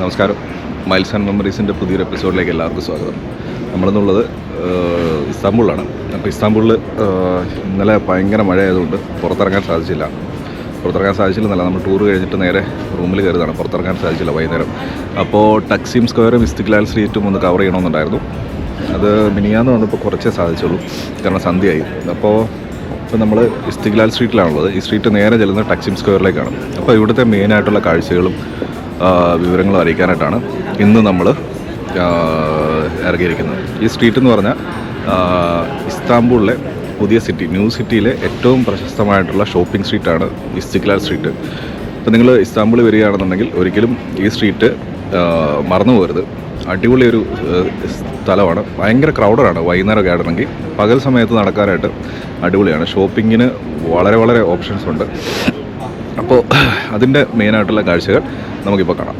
നമസ്കാരം. Miles and മെമ്മറീസിന്റെ പുതിയൊരു എപ്പിസോഡിലേക്ക് എല്ലാവർക്കും സ്വാഗതം. നമ്മളെന്നുള്ളത് ഇസ്താംബൂളിലാണ്. അപ്പോൾ ഇസ്താംബൂളിൽ ഇന്നലെ ഭയങ്കര മഴയായതുകൊണ്ട് പുറത്തിറങ്ങാൻ സാധിച്ചില്ല. പുറത്തിറങ്ങാൻ സാധിച്ചില്ലെന്നല്ല നമ്മൾ ടൂർ കഴിഞ്ഞിട്ട് നേരെ റൂമിൽ കയറിയതാണ്. പുറത്തിറങ്ങാൻ സാധിച്ചില്ല വൈകുന്നേരം. അപ്പോൾ ടക്സിം സ്ക്വയറും ഇസ്തിക്ലാൽ സ്ട്രീറ്റും ഒന്ന് കവർ ചെയ്യണമെന്നുണ്ടായിരുന്നു. അത് മിനിയാന്ന് വന്നപ്പോൾ കുറച്ചേ സാധിച്ചുള്ളൂ. കാരണം സന്ധ്യയായി. അപ്പോൾ ഇപ്പോൾ നമ്മൾ ഇസ്തിക്ലാൽ സ്ട്രീറ്റിലാണുള്ളത് ഈ സ്ട്രീറ്റ് നേരെ ചെല്ലുന്നത് ടക്സിം സ്ക്വയറിലേക്കാണ് അപ്പോൾ ഇവിടുത്തെ മെയിനായിട്ടുള്ള കാഴ്ചകളും ആ, വിവരങ്ങളും അറിയിക്കാനായിട്ടാണ് ഇന്ന് നമ്മൾ ഇറങ്ങിയിരിക്കുന്നത്. ഈ സ്ട്രീറ്റ് എന്ന് പറഞ്ഞാൽ ഇസ്താംബൂളിലെ പുതിയ സിറ്റി ന്യൂ സിറ്റിയിലെ ഏറ്റവും പ്രശസ്തമായിട്ടുള്ള ഷോപ്പിംഗ് സ്ട്രീറ്റാണ് ഇസ്തിക്ലാൽ സ്ട്രീറ്റ് അപ്പോൾ നിങ്ങൾ ഇസ്താംബൂളിൽ വരികയാണെന്നുണ്ടെങ്കിൽ ഒരിക്കലും ഈ സ്ട്രീറ്റ് മറന്നു പോകരുത്. അടിപൊളി ഒരു സ്ഥലമാണ്. ഭയങ്കര ക്രൗഡറാണ് വൈകുന്നേരമൊക്കെ ആണെങ്കിൽ പകൽ സമയത്ത് നടക്കാനായിട്ട് അടിപൊളിയാണ്. ഷോപ്പിങ്ങിന് വളരെ വളരെ ഓപ്ഷൻസ് ഉണ്ട്. അപ്പോൾ അതിന്റെ മെയിനായിട്ടുള്ള കാഴ്ചകൾ നമുക്കിപ്പോൾ കാണാം.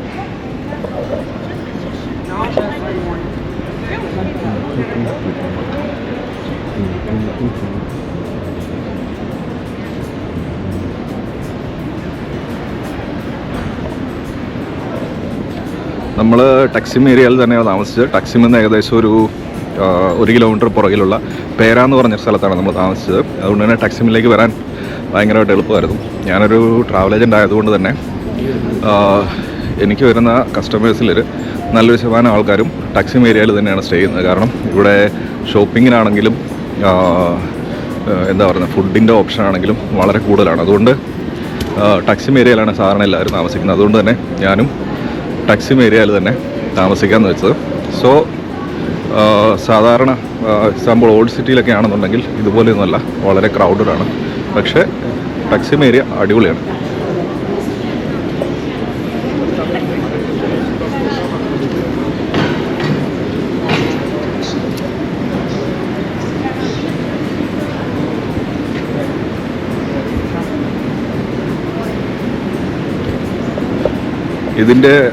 നമ്മൾ ടക്സിം ഏരിയയിൽ തന്നെയാണ് താമസിച്ചത്. ടക്സിമിൽ നിന്ന് ഏകദേശം ഒരു ഒരു കിലോമീറ്റർ പുറകിലുള്ള പേരാന്ന് പറഞ്ഞ സ്ഥലത്താണ് നമ്മൾ താമസിച്ചത്. അതുകൊണ്ട് തന്നെ ടക്സിമിലേക്ക് വരാൻ ഭയങ്കരമായിട്ട് എളുപ്പമായിരുന്നു. ഞാനൊരു ട്രാവൽ ഏജന്റ് ആയതുകൊണ്ട് തന്നെ എനിക്ക് വരുന്ന കസ്റ്റമേഴ്സിൽ നല്ലൊരു ശതമാനം ആൾക്കാരും ടക്സിം ഏരിയയിൽ തന്നെയാണ് സ്റ്റേ ചെയ്യുന്നത്. കാരണം ഇവിടെ ഷോപ്പിങ്ങിനാണെങ്കിലും എന്താ പറയുക ഫുഡിന്റെ ഓപ്ഷൻ ആണെങ്കിലും വളരെ കൂടുതലാണ്. അതുകൊണ്ട് ടാക്സി ഏരിയയിലാണ് സാധാരണ എല്ലാവരും താമസിക്കുന്നത്. അതുകൊണ്ട് തന്നെ ഞാനും ടാക്സി ഏരിയയിൽ തന്നെ താമസിക്കാമെന്ന് വെച്ചത്. സോ സാധാരണ എക്സാമ്പിൾ ഓൾഡ് സിറ്റിയിലൊക്കെ ആണെന്നുണ്ടെങ്കിൽ ഇതുപോലെയൊന്നുമല്ല. വളരെ ക്രൗഡഡാണ് പക്ഷേ ടക്സിം ഏരിയ അടിപൊളിയാണ്. ഇതിന്റെ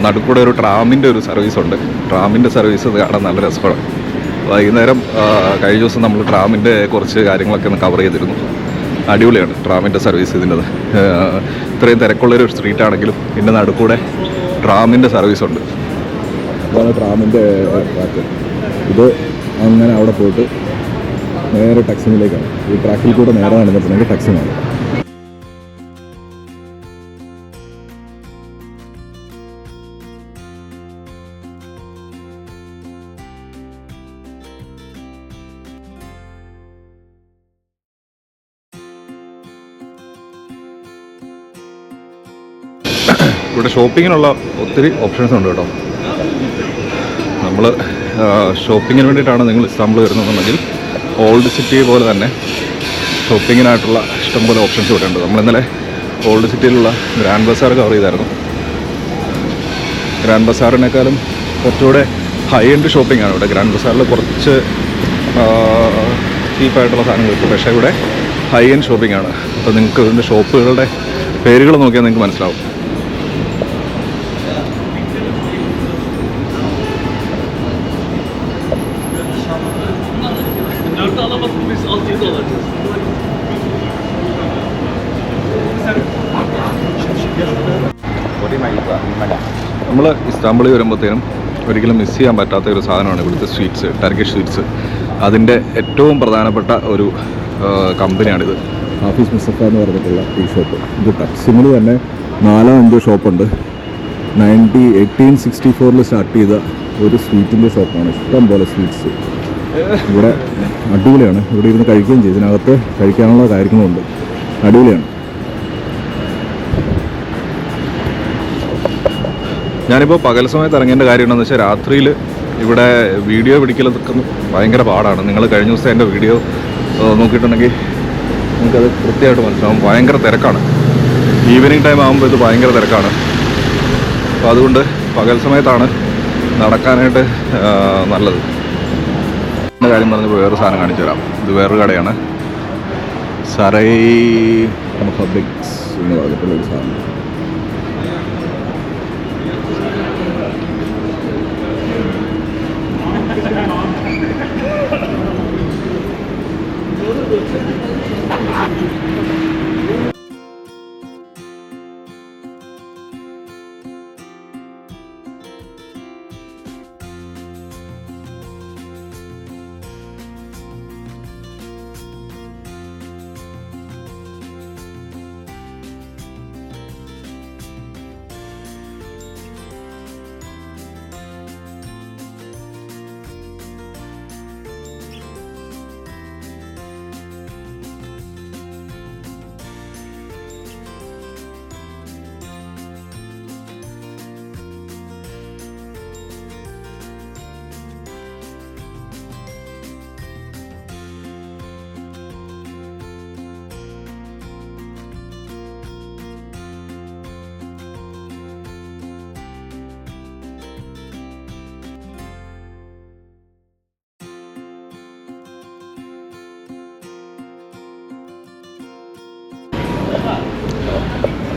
നടുക്കൂടെ ഒരു ട്രാമിന്റെ ഒരു സർവീസ് ഉണ്ട്. ട്രാമിന്റെ സർവീസ് കാണാൻ നല്ല രസമാണ്. വൈകുന്നേരം കഴിഞ്ഞ ദിവസം നമ്മൾ ട്രാമിന്റെ കുറച്ച് കാര്യങ്ങളൊക്കെ ഒന്ന് കവർ ചെയ്തിരുന്നു. അടിപൊളിയാണ് ട്രാമിന്റെ സർവീസ് ഇതിന്റെ ഇത്രയും തിരക്കുള്ളൊരു സ്ട്രീറ്റ് ആണെങ്കിലും ഇതിന്റെ നടുക്കൂടെ ട്രാമിന്റെ സർവീസ് ഉണ്ട്. അതാണ് ട്രാമിന്റെ ട്രാക്ക് ഇത് അങ്ങനെ അവിടെ പോയിട്ട് നേരെ ടക്സിമിലേക്കാണ് ഈ ട്രാക്കിൽ കൂടെ നേരെ നടന്നിട്ടുണ്ടെങ്കിൽ ടക്സിമാണ് ഇവിടെ ഷോപ്പിങ്ങിനുള്ള ഒത്തിരി ഓപ്ഷൻസ് ഉണ്ട് കേട്ടോ. നമ്മൾ ഷോപ്പിങ്ങിന് വേണ്ടിയിട്ടാണ് നിങ്ങൾ ഇസ്താംബിൾ വരുന്നതെന്നുണ്ടെങ്കിൽ ഓൾഡ് സിറ്റി പോലെ തന്നെ ഷോപ്പിങ്ങിനായിട്ടുള്ള ഇഷ്ടംപോലെ ഓപ്ഷൻസ് ഇവിടെ ഉണ്ട്. നമ്മൾ ഇന്നലെ ഓൾഡ് സിറ്റിയിലുള്ള ഗ്രാൻഡ് ബസാർ കവർ ചെയ്തായിരുന്നു. ഗ്രാൻഡ് ബസാറിനേക്കാളും കുറച്ചുകൂടെ ഹൈ എൻഡ് ഷോപ്പിംഗ് ആണ് ഇവിടെ. ഗ്രാൻഡ് ബസാറിൽ കുറച്ച് ചീപ്പായിട്ടുള്ള സാധനങ്ങൾ കിട്ടും. പക്ഷേ ഇവിടെ ഹൈ എൻഡ് ഷോപ്പിംഗ് ആണ്. അപ്പോൾ നിങ്ങൾക്ക് ഇതിന്റെ ഷോപ്പുകളുടെ പേരുകൾ നോക്കിയാൽ നിങ്ങൾക്ക് മനസ്സിലാവും. നമ്മൾ ഇസ്താംബിളിൽ വരുമ്പോഴത്തേനും ഒരിക്കലും മിസ് ചെയ്യാൻ പറ്റാത്ത ഒരു സാധനമാണ് ഇവിടുത്തെ സ്വീറ്റ്സ് ടർക്കിഷ് സ്വീറ്റ്സ് അതിന്റെ ഏറ്റവും പ്രധാനപ്പെട്ട ഒരു കമ്പനിയാണിത് ഹാഫീസ് മുസഫ എന്ന് പറഞ്ഞിട്ടുള്ള ടീ ഷോപ്പ് ഇത് ടക്സിമിൽ തന്നെ നാലോ അഞ്ചോ ഷോപ്പുണ്ട് നയന്റി എയ്റ്റീൻ സിക്സ്റ്റി ഫോറിൽ സ്റ്റാർട്ട് ചെയ്ത ഒരു സ്വീറ്റിന്റെ ഷോപ്പാണ് ഇഷ്ടം പോലെ സ്വീറ്റ്സ് ഇവിടെ അടിപൊളിയാണ്. ഇവിടെ ഇരുന്ന് കഴിക്കുകയും ചെയ്യും. ഇതിനകത്ത് കഴിക്കാനുള്ള കാര്യങ്ങളുണ്ട്. അടിപൊളിയാണ്. ഞാനിപ്പോൾ പകൽ സമയത്ത് ഇറങ്ങേണ്ട കാര്യം എന്താണെന്ന് വെച്ചാൽ രാത്രിയിൽ ഇവിടെ വീഡിയോ പിടിക്കലൊക്കെ ഭയങ്കര പാടാണ്. നിങ്ങൾ കഴിഞ്ഞ ദിവസം എന്റെ വീഡിയോ നോക്കിയിട്ടുണ്ടെങ്കിൽ നിങ്ങൾക്കത് കൃത്യമായിട്ട് മനസ്സിലാവും. ഭയങ്കര തിരക്കാണ്. ഈവനിങ് ടൈം ആകുമ്പോൾ ഇത് ഭയങ്കര തിരക്കാണ്. അപ്പോൾ അതുകൊണ്ട് പകൽ സമയത്താണ് നടക്കാനായിട്ട് നല്ലത്. എന്റെ കാര്യം പറഞ്ഞപ്പോൾ വേറൊരു സാധനം കാണിച്ചു തരാം. ഇത് വേറൊരു കടയാണ്. സറൈ റിപ്പബ്ലിക്സ് എന്ന് പറഞ്ഞിട്ടുള്ളൊരു സാധനം.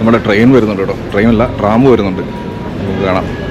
നമ്മുടെ ട്രെയിൻ വരുന്നുണ്ട് കേട്ടോ. ട്രെയിനല്ല ട്രാം വരുന്നുണ്ട്. നമുക്ക് കാണാം.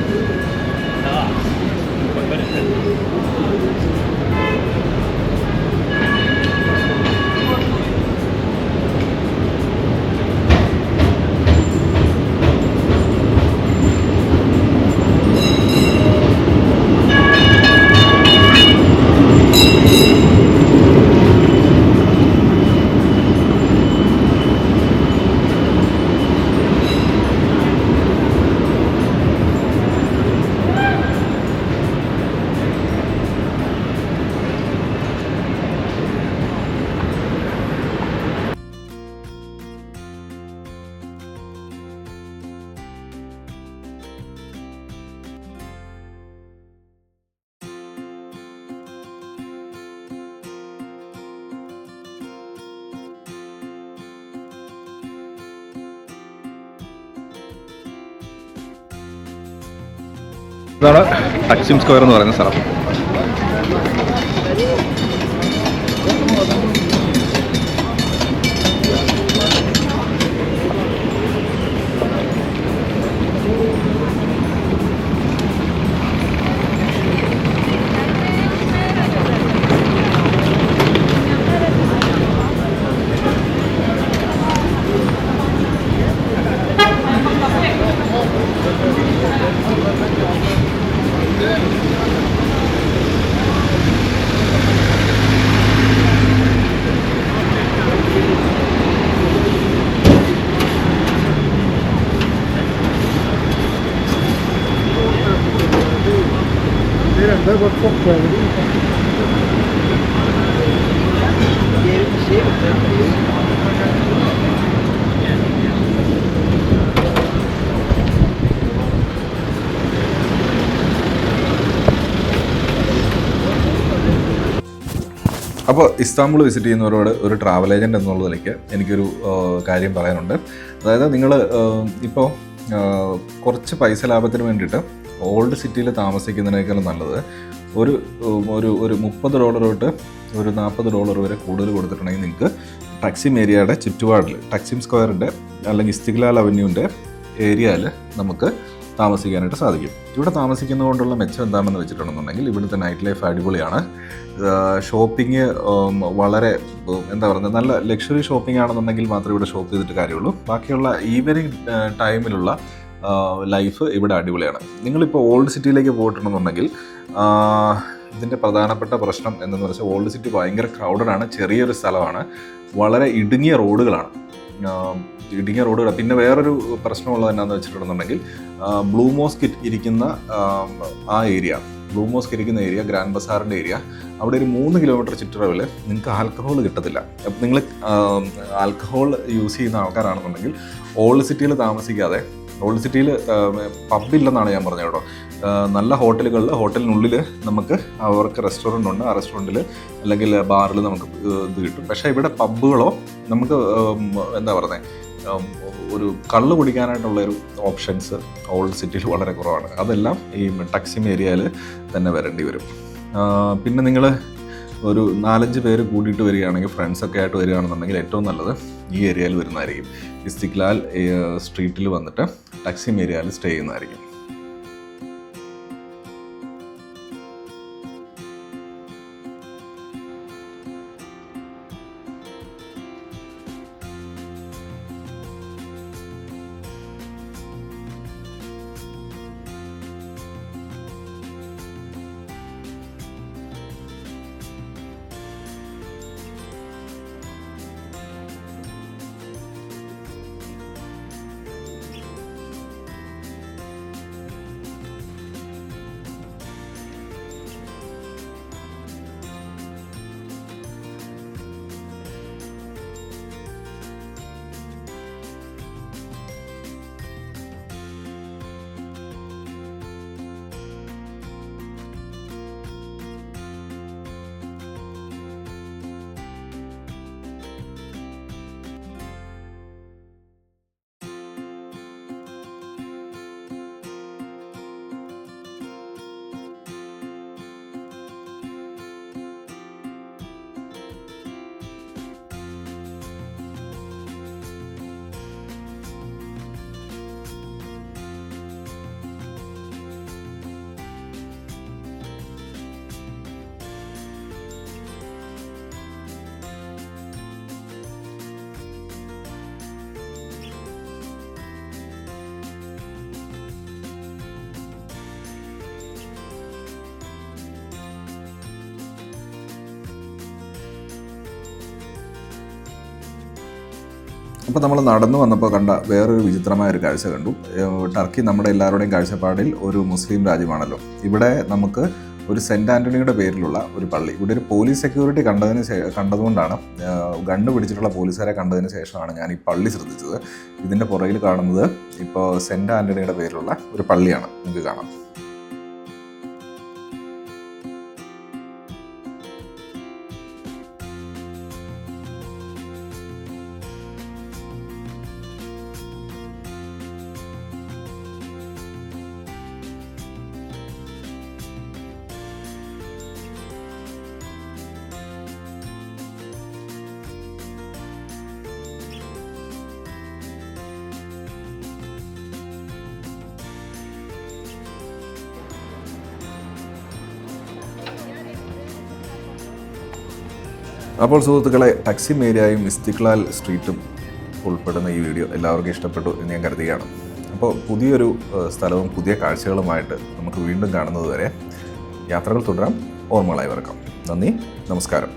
ഇതാണ് ടക്സിം സ്ക്വയർ എന്ന് പറയുന്ന സ്ഥലം. അപ്പോൾ ഇസ്താംബുൾ വിസിറ്റ് ചെയ്യുന്നവരോട് ഒരു ട്രാവൽ ഏജന്റ് എന്നുള്ളതിലേക്ക് എനിക്കൊരു കാര്യം പറയാനുണ്ട്. അതായത് നിങ്ങൾ ഇപ്പോൾ കുറച്ച് പൈസ ലാഭത്തിന് വേണ്ടിയിട്ട് ഓൾഡ് സിറ്റിയിൽ താമസിക്കുന്നതിനേക്കാളും നല്ലത് ഒരു ഒരു ഒരു മുപ്പത് ഡോളർ തൊട്ട് ഒരു നാൽപ്പത് ഡോളർ വരെ കൂടുതൽ കൊടുത്തിട്ടുണ്ടെങ്കിൽ നിങ്ങൾക്ക് ടക്സിം ഏരിയയുടെ ചുറ്റുപാടിൽ ടക്സിം സ്ക്വയറിന്റെ അല്ലെങ്കിൽ ഇസ്തിഗ്ലാൽ അവന്യൂവിന്റെ ഏരിയയിൽ നമുക്ക് താമസിക്കാനായിട്ട് സാധിക്കും. ഇവിടെ താമസിക്കുന്നതുകൊണ്ടുള്ള മെച്ചം എന്താണെന്ന് വെച്ചിട്ടുണ്ടെന്നുണ്ടെങ്കിൽ ഇവിടുത്തെ നൈറ്റ് ലൈഫ് അടിപൊളിയാണ്. ഷോപ്പിംഗ് വളരെ എന്താ പറയുക നല്ല ലക്ഷറി ഷോപ്പിംഗ് ആണെന്നുണ്ടെങ്കിൽ മാത്രമേ ഇവിടെ ഷോപ്പ് ചെയ്തിട്ട് കാര്യമുള്ളൂ. ബാക്കിയുള്ള ഈവനിങ് ടൈമിലുള്ള ലൈഫ് ഇവിടെ അടിപൊളിയാണ്. നിങ്ങളിപ്പോൾ ഓൾഡ് സിറ്റിയിലേക്ക് പോയിട്ടുണ്ടെന്നുണ്ടെങ്കിൽ ഇതിന്റെ പ്രധാനപ്പെട്ട പ്രശ്നം എന്തെന്ന് വെച്ചാൽ ഓൾഡ് സിറ്റി ഭയങ്കര ആണ് ചെറിയൊരു സ്ഥലമാണ്. വളരെ ഇടുങ്ങിയ റോഡുകളാണ്. ഇടുങ്ങിയ റോഡുകൾ. പിന്നെ വേറൊരു പ്രശ്നമുള്ളത് എന്നാന്ന് വെച്ചിട്ടുണ്ടെന്നുണ്ടെങ്കിൽ ബ്ലൂ മോസ്ക് ഇരിക്കുന്ന ആ, ആ ഏരിയ ബ്ലൂ മോസ്ക് ഇരിക്കുന്ന ഏരിയ ഗ്രാൻഡ് ബസാറിന്റെ ഏരിയ അവിടെ ഒരു മൂന്ന് കിലോമീറ്റർ ചുറ്റളവിൽ നിങ്ങൾക്ക് ആൽക്കഹോൾ കിട്ടത്തില്ല. അപ്പം നിങ്ങൾ ആൽക്കഹോൾ യൂസ് ചെയ്യുന്ന ആൾക്കാരാണെന്നുണ്ടെങ്കിൽ ഓൾഡ് സിറ്റിയിൽ താമസിക്കാതെ ഓൾഡ് സിറ്റിയിൽ പബ്ബില്ലെന്നാണ് ഞാൻ പറഞ്ഞത് കേട്ടോ. നല്ല ഹോട്ടലുകളിൽ ഹോട്ടലിനുള്ളിൽ നമുക്ക് അവർക്ക് റെസ്റ്റോറന്റ് ഉണ്ട്. ആ റെസ്റ്റോറന്റിൽ അല്ലെങ്കിൽ ബാറിൽ നമുക്ക് ഇത് കിട്ടും. പക്ഷേ ഇവിടെ പബ്ബുകളോ നമുക്ക് എന്താ പറയുന്നത് ഒരു കള്ള് കുടിക്കാനായിട്ടുള്ള ഒരു ഓപ്ഷൻസ് ഓൾഡ് സിറ്റിയിൽ വളരെ കുറവാണ്. അതെല്ലാം ഈ ടക്സിം ഏരിയയിൽ തന്നെ വരേണ്ടി വരും. പിന്നെ നിങ്ങൾ ഒരു നാലഞ്ച് പേര് കൂടിയിട്ട് വരികയാണെങ്കിൽ ഫ്രണ്ട്സൊക്കെ ആയിട്ട് വരികയാണെന്നുണ്ടെങ്കിൽ ഏറ്റവും നല്ലത് ഈ ഏരിയയിൽ വരുന്നതായിരിക്കും. ഇസ്തിക്ലാൽ സ്ട്രീറ്റിൽ വന്നിട്ട് ടക്സിം ഏരിയയിൽ സ്റ്റേ ചെയ്യുന്നതായിരിക്കും. അപ്പോൾ നമ്മൾ നടന്നു വന്നപ്പോൾ കണ്ട വേറൊരു വിചിത്രമായ ഒരു കാഴ്ച കണ്ടു. ടർക്കി നമ്മുടെ എല്ലാവരുടെയും കാഴ്ചപ്പാടിൽ ഒരു മുസ്ലിം രാജ്യമാണല്ലോ. ഇവിടെ നമുക്ക് ഒരു സെന്റ് ആന്റണിയുടെ പേരിലുള്ള ഒരു പള്ളി. ഇവിടെ ഒരു പോലീസ് സെക്യൂരിറ്റി കണ്ടതിന് കണ്ടതുകൊണ്ടാണ് ഗണ്ണ് പിടിച്ചിട്ടുള്ള പോലീസുകാരെ കണ്ടതിന് ശേഷമാണ് ഞാൻ ഈ പള്ളി ശ്രദ്ധിച്ചത്. ഇതിന്റെ പുറകിൽ കാണുന്നത് ഇപ്പോൾ സെന്റ് ആന്റണിയുടെ പേരിലുള്ള ഒരു പള്ളിയാണ്. നിങ്ങൾക്ക് കാണാം. അപ്പോൾ സുഹൃത്തുക്കളെ ടാക്സി ഏരിയയും ഇസ്തിക്ലാൽ സ്ട്രീറ്റും ഉൾപ്പെടുന്ന ഈ വീഡിയോ എല്ലാവർക്കും ഇഷ്ടപ്പെട്ടു എന്ന് ഞാൻ കരുതുകയാണ്. അപ്പോൾ പുതിയൊരു സ്ഥലവും പുതിയ കാഴ്ചകളുമായിട്ട് നമുക്ക് വീണ്ടും കാണുന്നത് വരെ യാത്രകൾ തുടരാം. ഓർമ്മകളായി വറക്കാം നന്ദി നമസ്കാരം.